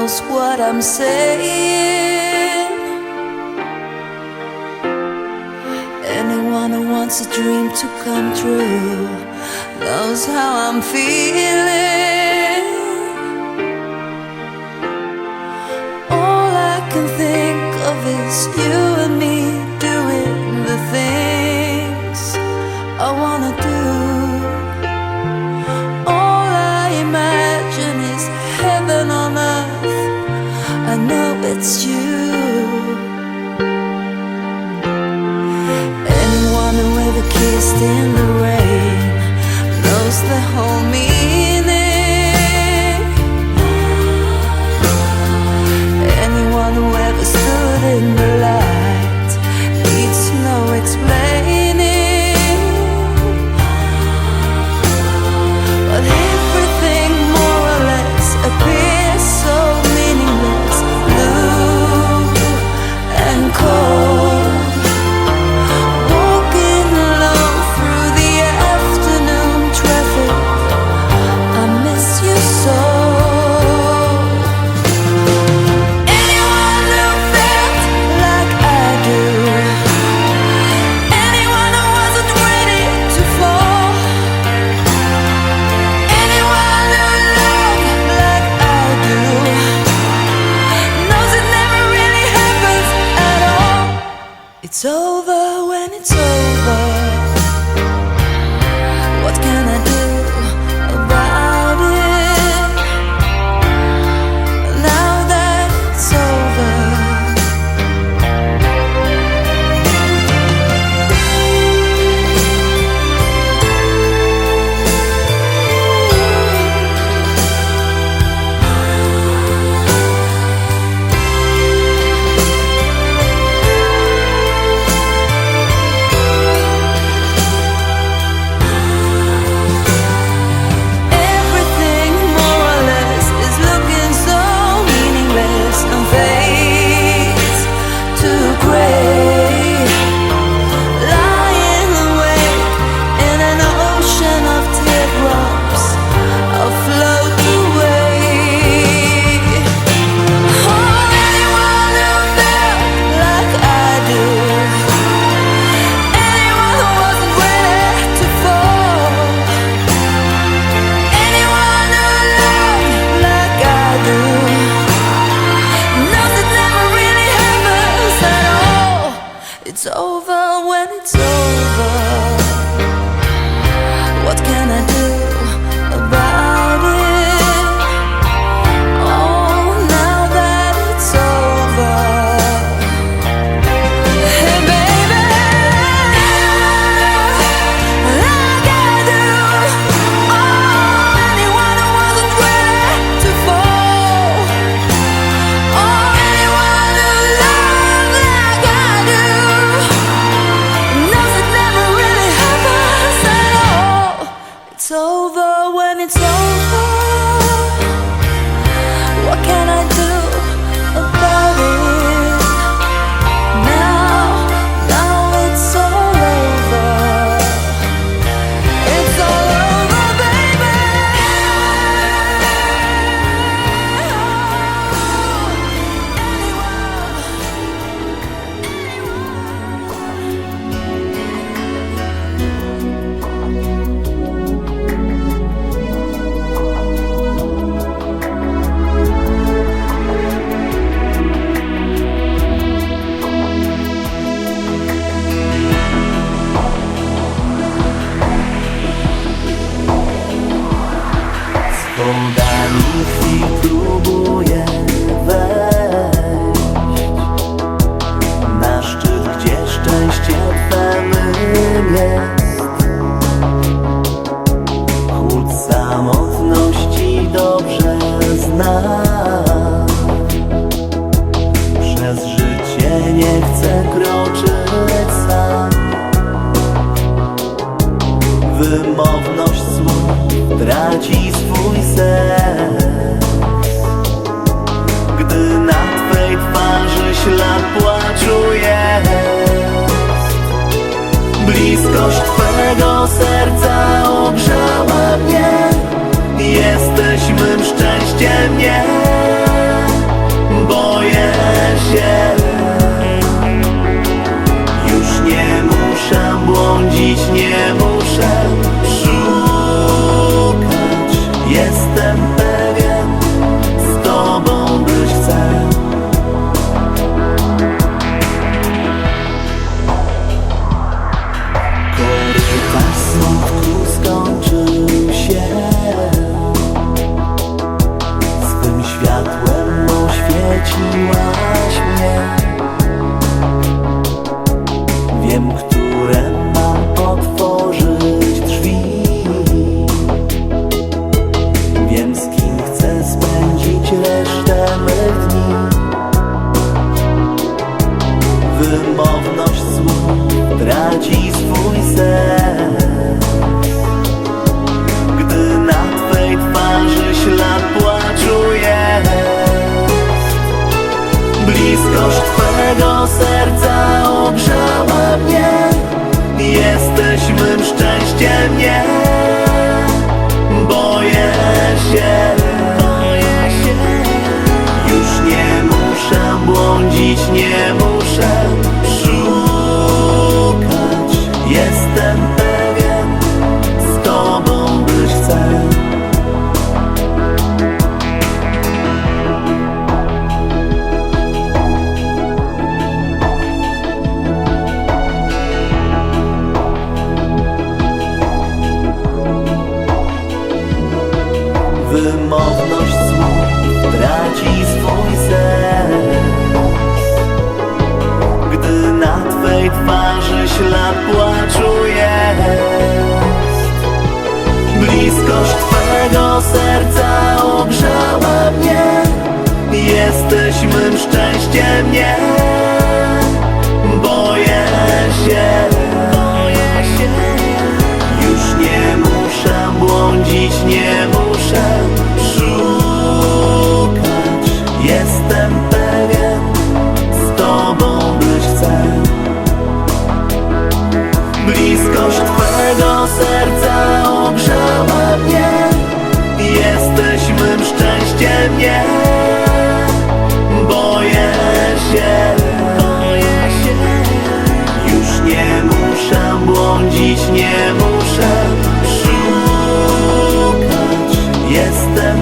knows what I'm saying. Anyone who wants a dream to come true knows how I'm feeling. All I can think of is you and me doing the things it's you. It's over when it's over. over when it's over. Там їх всіх турбує Na twej twarzy ślad płaczu jest Bliskość twego serca ogrzała mnie. Jesteś mym szczęściem, nie. Wymowność słów traci swój sens Gdy na twej twarzy ślad płaczu jest Bliskość ślad płaczu jest. Bliskość Twego serca ogrzała mnie. Jesteś mym szczęściem, nie Bliskość Twego serca ogrzała mnie. Jesteś mym szczęściem, nie Boję się, boję się. Już nie muszę błądzić, nie muszę. Szukać Jestem